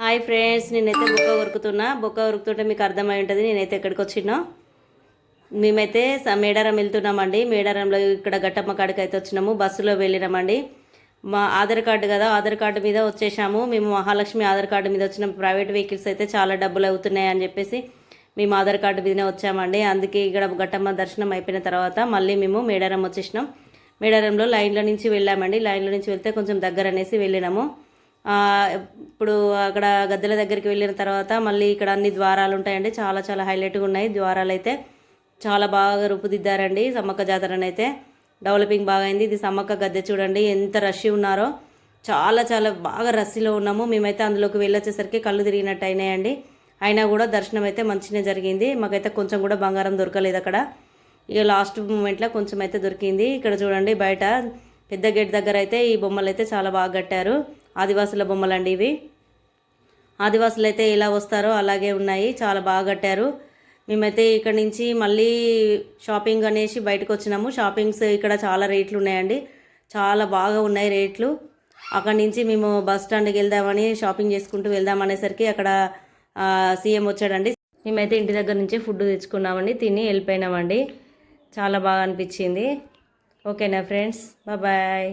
Hi friends నేనైతే బొక్క ఉరుకుతున్నా. బొక్క ఉరుకుతుంటే మీకు అర్థమై ఉంటుంది నేనైతే ఎక్కడికి వచ్చినా. మేమైతే స- మేడారం వెళ్తున్నామండి. మేడారంలో ఇక్కడ గట్టమ్మ కాడికి అయితే వచ్చినాము. బస్సులో వెళ్ళినామండి. మా ఆధార్ కార్డు కదా ఆధార్ కార్డు మీద వచ్చేసాము. మేము మహాలక్ష్మి ఆధార్ కార్డు మీద వచ్చిన. ప్రైవేట్ వెహికల్స్ అయితే చాలా డబ్బులు అవుతున్నాయి అని చెప్పేసి మేము ఆధార్ కార్డు మీదనే వచ్చామండి. అందుకే ఇక్కడ గట్టమ్మ దర్శనం అయిపోయిన తర్వాత మళ్ళీ మేము మేడారం వచ్చేసినాం. మేడారంలో లైన్లో నుంచి వెళ్ళామండి. లైన్లో నుంచి వెళ్తే కొంచెం దగ్గర అనేసి వెళ్ళినాము. ఇప్పుడు అక్కడ గద్దెల దగ్గరికి వెళ్ళిన తర్వాత మళ్ళీ ఇక్కడ అన్ని ద్వారాలు ఉంటాయండి. చాలా చాలా హైలైట్గా ఉన్నాయి. ద్వారాలు అయితే చాలా బాగా రూపుదిద్దారండి సమ్మక్క జాతరనైతే డెవలపింగ్ బాగా అయింది ఇది సమ్మక్క గద్దె చూడండి. ఎంత రష్ ఉన్నారో. చాలా చాలా బాగా రద్దీలో ఉన్నాము. మేమైతే అందులోకి వెళ్ళొచ్చేసరికి కళ్ళు తిరిగినట్టు అయినాయండి అయినా కూడా దర్శనం అయితే మంచిగా జరిగింది. మాకైతే కొంచెం కూడా బంగారం దొరకలేదు అక్కడ. ఇక లాస్ట్ మూమెంట్లో కొంచెం అయితే దొరికింది. ఇక్కడ చూడండి బయట పెద్ద గేట్ దగ్గర అయితే ఈ బొమ్మలు అయితే చాలా బాగా కట్టారు. ఆదివాసుల బొమ్మలండి ఇవి. ఆదివాసులు అయితే ఎలా వస్తారో అలాగే ఉన్నాయి. చాలా బాగా కట్టారు. మేమైతే ఇక్కడ నుంచి మళ్ళీ షాపింగ్ అనేసి బయటకు వచ్చినాము. షాపింగ్స్ ఇక్కడ చాలా రేట్లు ఉన్నాయండి. చాలా బాగా ఉన్నాయి రేట్లు. అక్కడ నుంచి మేము బస్ స్టాండ్కి వెళ్దామని షాపింగ్ చేసుకుంటూ వెళ్దాం అనేసరికి అక్కడ సీఎం వచ్చాడండి. మేమైతే ఇంటి దగ్గర నుంచి ఫుడ్ తెచ్చుకున్నామండి. తిని వెళ్ళిపోయినామండి. చాలా బాగా అనిపించింది. ఓకేనా ఫ్రెండ్స్? బాయ్.